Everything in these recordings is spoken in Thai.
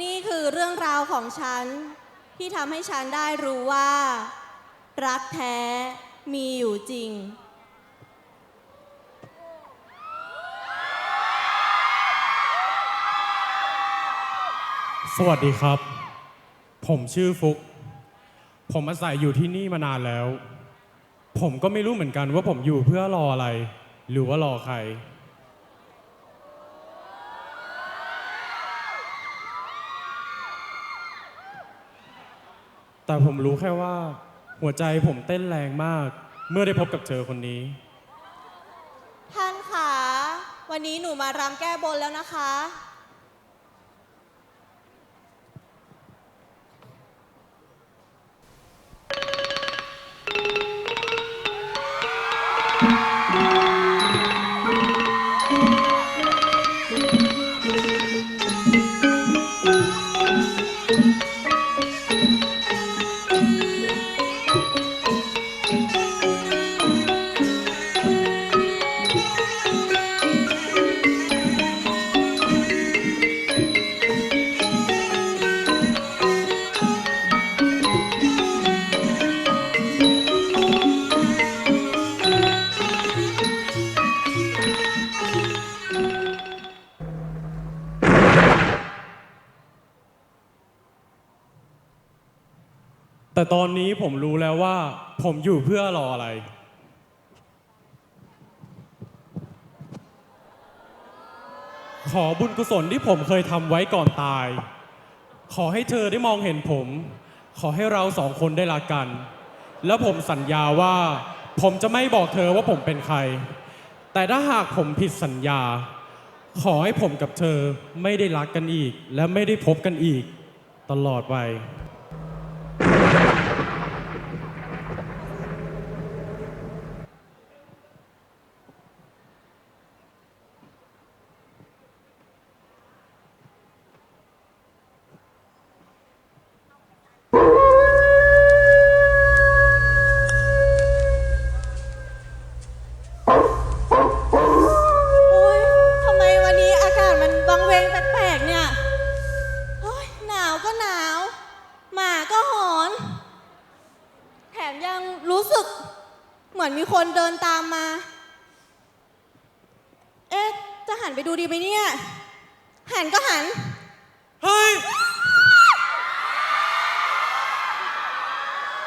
นี่คือเรื่องราวของฉัน ที่ทำให้ฉันได้รู้ว่า รักแท้มีอยู่จริง สวัสดีครับ ผมชื่อฟุก ผมอาศัยอยู่ที่นี่มานานแล้ว ผมก็ไม่รู้เหมือนกันว่าผมอยู่เพื่อรออะไร หรือว่ารอใคร แต่ผมรู้แค่ว่า หัวใจผมเต้นแรงมาก เมื่อได้พบกับเธอคนนี้ ท่านคะวันนี้หนูมารำแก้บนแล้วนะคะ แต่ตอนนี้ผมรู้แล้วว่า ผมอยู่เพื่อรออะไร ขอบุญกุศลที่ผมเคยทำไว้ก่อนตาย ขอให้เธอได้มองเห็นผม ขอให้เราสองคนได้รักกัน แล้วผมสัญญาว่า ผมจะไม่บอกเธอว่าผมเป็นใคร แต่ถ้าหากผมผิดสัญญา ขอให้ผมกับเธอไม่ได้รักกันอีก และไม่ได้พบกันอีก ตลอดไป มือนมีคนเดินตามมา เอ๊ะ จะหันไปดูดีไหมเนี่ย หันก็หัน เฮ้ย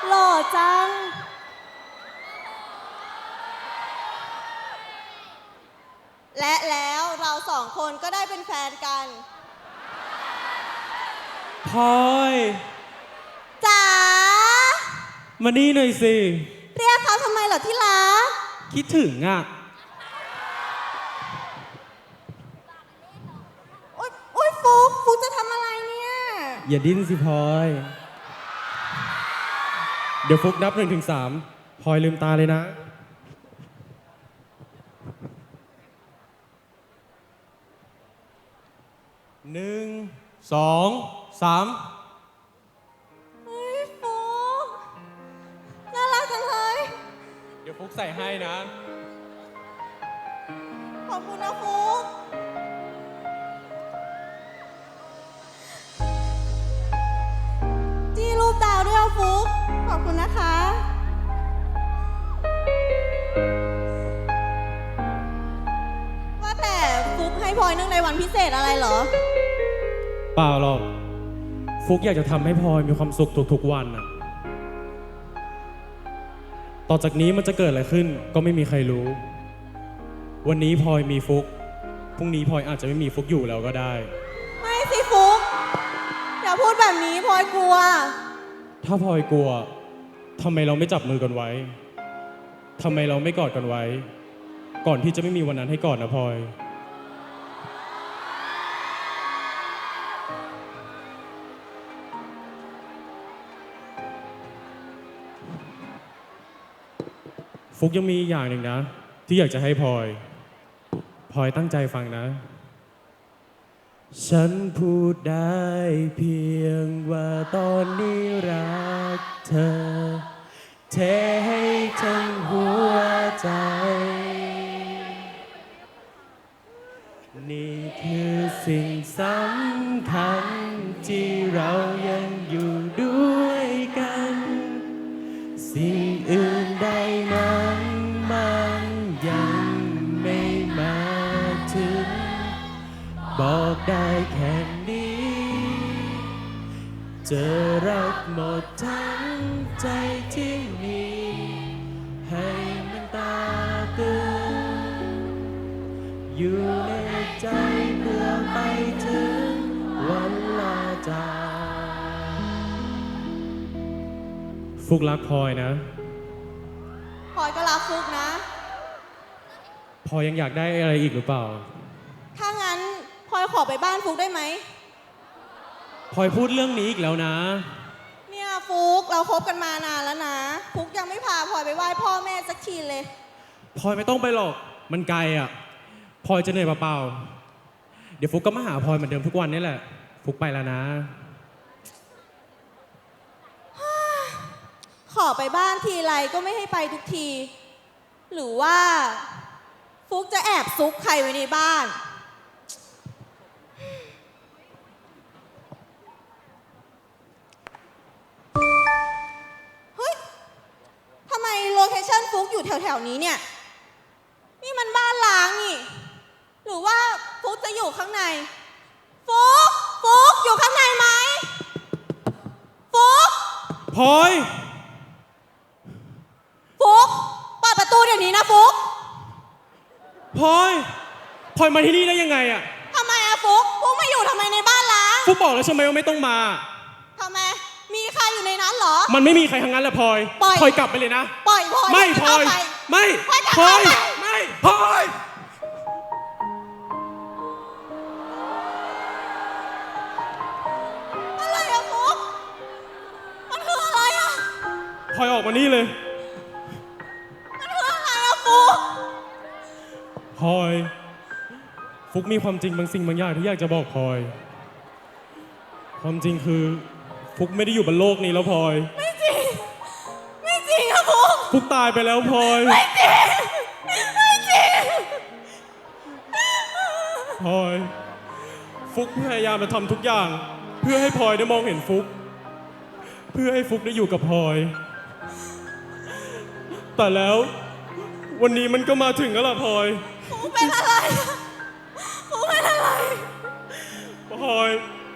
หล่อจัง และแล้วเราสองคนก็ได้เป็นแฟนกัน พลอยจ๋า มานี่หน่อยสิเรียกเขาทำไมเหรอที่รัก คิดถึงอะ โอ๊ยโอ๊ยฟุกฟุกจะทำอะไรเนี่ย อย่าดิ้นสิพลอย เดี๋ยวฟุกนับหนึ่งถึงสามพลอยลืมตาเลยนะ หนึ่ง สอง สาม ยวฟุกใส่ให้นะ ขอบคุณนะฟุกจี้รูปดาวด้วยอะฟุกขอบคุณนะคะ ว่าแต่ฟุกให้พลอยเนื่องในวันพิเศษอะไรเหรอ เปล่าหรอก ฟุกอยากจะทำให้พลอยมีความสุขทุกๆวันน่ะ ต่อจากนี้มันจะเกิดอะไรขึ้นก็ไม่มีใครรู้ วันนี้พลอยมีฟุก พรุ่งนี้พลอยอาจจะไม่มีฟุกอยู่แล้วก็ได้ ไม่สิฟุกอย่าพูดแบบนี้พลอยกลัว ถ้าพลอยกลัวทำไมเราไม่จับมือกันไว้ทำไมเราไม่กอดกันไว้ ก่อนที่จะไม่มีวันนั้นให้กอดนะพลอย ฟุกยังมีอย่างหนึ่งนะ ที่อยากจะให้พลอยพลอยตั้งใจฟังนะ ฉันพูดได้เพียงว่าตอนนี้รักเธอ เทให้ทั้งหัวใจ นี่คือสิ่งสำคัญที่เรายัง จะรักหมดทั้งใจที่มี ให้มันตาตึงอยู่ในใจเพื่อไปถึงวันลาจากฟุกรักพลอยนะพลอยก็รักฟุกนะ พลอยยังอยากได้อะไรอีกหรือเปล่า ถ้างั้นพลอยขอไปบ้านฟุกได้ไหม พลอยพูดเรื่องนี้อีกแล้วนะ เนี่ยฟุกเราคบกันมานานแล้วนะฟุกยังไม่พาพลอยไปไหว้พ่อแม่สักทีเลย พลอยไม่ต้องไปหรอก มันไกลอะ พลอยจะเหนื่อยเปล่าๆ เดี๋ยวฟุกก็มาหาพลอยเหมือนเดิมทุกวันนี่แหละ ฟุกไปแล้วนะ ขอไปบ้านทีไรก็ไม่ให้ไปทุกที หรือว่า ฟุกจะแอบซุกใครไว้ในบ้าน ชั่นฟุกอยู่แถวๆนี้เนี่ย นี่มันบ้านล้างนี่ หรือว่าฟุกจะอยู่ข้างใน ฟุกฟุกอยู่ข้างในไหม ฟุกพลอยฟุกเปิดประตูเดี๋ยวนี้นะฟุกพลอยพลอยมาที่นี่ได้ยังไงอะทำไมอะฟุกฟุกมาอยู่ทำไมในบ้านล้าง ฟุกบอกแล้วใช่ไหมว่าไม่ต้องมาทำไมมีใคร อยู่ในนั้นเหรอ มันไม่มีใครทั้งนั้นแหละพลอยปล่อย พลอยกลับไปเลยนะ ปล่อยพลอยไม่พลเข้าอยไป ไม่พลอยจะพลอยเข้าไป ไม่พลอยอะไรอะฟุกมันคืออะไรอะพลอยออกมานี่เลยมันคืออะไรอะฟุกพลอย ฟุกมีความจริงบางสิ่งบางอย่างที่อยากจะบอกพลอย ความจริงคือ ฟุกไม่ได้อยู่บนโลกนี้แล้วพลอย ไม่จริง ไม่จริงอะฟุกฟุกตายไปแล้วพลอยไม่จริง ไม่จริง พลอย ฟุกพยายามจะทำทุกอย่าง เพื่อให้พลอยได้มองเห็นฟุก เพื่อให้ฟุกได้อยู่กับพลอย แต่แล้ววันนี้มันก็มาถึงแล้วล่ะพลอยฟุกเป็นอะไรอะฟุกเป็นอะไร พลอย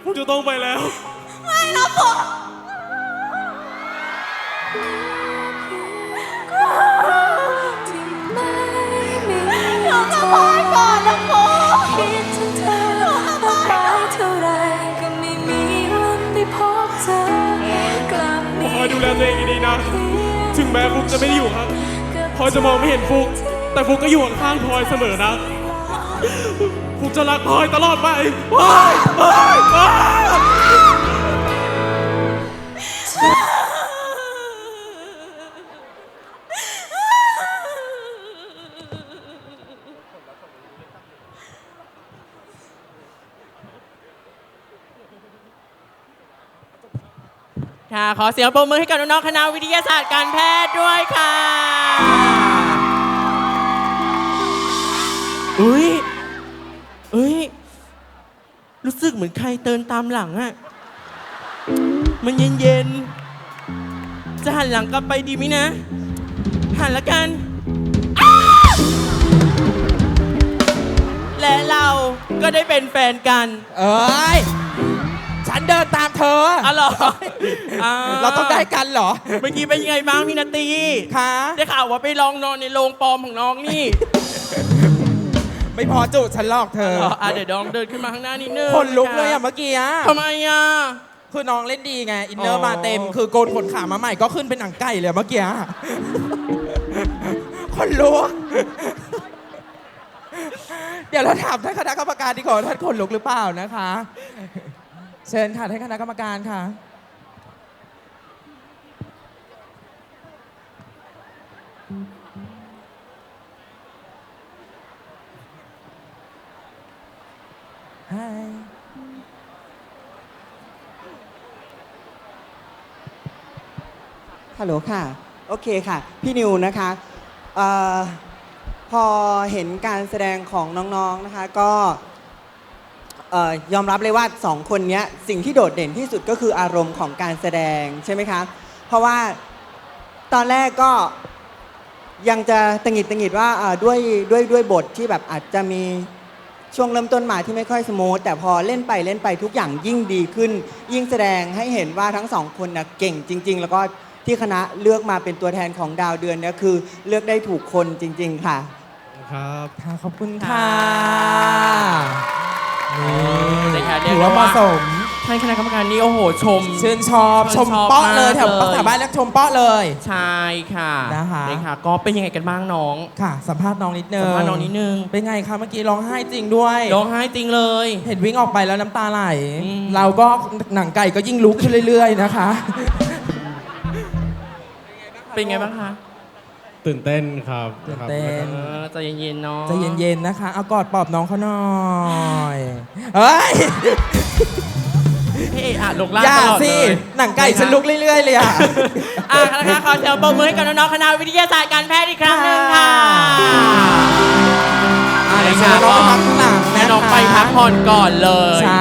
ฟุกจะต้องไปแล้วไม่ นะฟุกอยู่กับพลอยก่อนนะฟุกคิดถึงเธอมากมายเท่าไรก็ไม่มีวันไดพบเธอกลับมีพลอยดูแลตัวเองดีๆนะ ถึงแม้ฟุกจะไม่ได้อยู่ข้างพลอยจะมองไม่เห็นฟุก แต่ฟุกก็อยู่ข้างๆพลอยเสมอนะ ฟุกจะรักพลอยตลอดไปพลอยพลอยพลอย ค่ะ ขอเสียงปรบมือให้กับน้องๆคณะวิทยาศาสตร์การแพทย์ด้วยค่ะ อุ้ยอุ้ย รู้สึกเหมือนใครเตินตามหลังอะมันเย็นๆ จะหันหลังกลับไปดีไหมนะ หันละกันอ้าและเราก็ได้เป็นแฟนกัน เอ้ย ฉันเดินตามเธออ๋อเหรออ่าเราต้องได้กันเหรอเมื่อกี้เป็นยังไงบ้างพี่นาตีคะได้ข่าวว่าไปลองนอนในโรงปลอมของน้องนี่ไม่พอจุฉันหลอกเธอเหรออะเดี๋ยวน้องเดินขึ้นมาข้างหน้านิดนึงคนลุกเลยอะเมื่อกี้อะทำไมอะ คือน้องเล่นดีไงอินเนออ๋ร์อมาเต็ม คือโกนขนขามาใหม่ก็ขึ้นเป็นหนังไก่เลยเมื่อกี้อะคนลุกเดี๋ยวเราถามท่านคณะกรรมการดีกว่าว่าท่านคนลุกหรือเปล่านะคะ เชิญค่ะท่านคณะกรรมการค่ะ Hi ฮัลโหลค่ะ โอเคค่ะ พี่นิวนะคะเออพอเห็นการแสดงของน้องๆนะคะ ก็ ยอมรับเลยว่าสองคนเนี้ยสิ่งที่โดดเด่นที่สุดก็คืออารมณ์ของการแสดงใช่ไหมคะเพราะว่าตอนแรกก็ยังจะตังหงิดตังหงิดว่าเอ่อด้วยด้วยด้วยบทที่แบบอาจจะมีช่วงเริ่มต้นมาที่ไม่ค่อยสมูทแต่พอเล่นไปเล่นไปทุกอย่างยิ่งดีขึ้น ยิ่งแสดงให้เห็นว่าทั้งสองคนนะเก่งจริง ๆ แล้วก็ที่คณะเลือกมาเป็นตัวแทนของดาวเดือนเนี่ยคือเลือกได้ถูกคนจริง ๆ ค่ะ ครับค่ะขอบคุณค่ะ นี่นะคะเรียกถือว่าเหมาะสม ท่านคณะกรรมการนี่โอ้โหชม ชื่นชอบชื่ชนมชอบเปาะเลยมากแถวเลย ภาษาบ้านเรียกชมเปาะเลย ใช่ค่ะนะคะนะคะก็เป็นยังไงกันบ้างน้องค่ะ สัมภาษณ์น้องนิดนึงสัมภาษณ์น้องนิดนึงเป็นไงคะเมื่อกี้ร้องไห้จริงด้วย ร้องไห้จริงเลย เห็นวิ่งออกไปแล้วน้ำตาไหล อืม เราก็หนังไก่ก็ยิ่งลุกขึ้นเรื่อย ๆ นะคะ เป็นไงบ้างคะ ตื่นเต้นครับตื่นเต้นเออใจเย็นๆเนาะใจเย็นๆนะคะ เอากอดปลอบน้องเขาหน่อยเฮ้ยเฮ้ยอะลงล่างอย่าตลอดสิเลยหนังไก่ฉันลุกเรื่อย ๆ เลยอะ อะนะคะขอเสียงปรบมือให้กับน้องๆคณะวิทยาศาสตร์การแพทย์อีกครั้งหนึ่งค่ะอะเดี๋ยวเชิญน้องไปพักข้างหลังนะคะ ให้น้องไปพักผ่อนก่อนเลย ใช่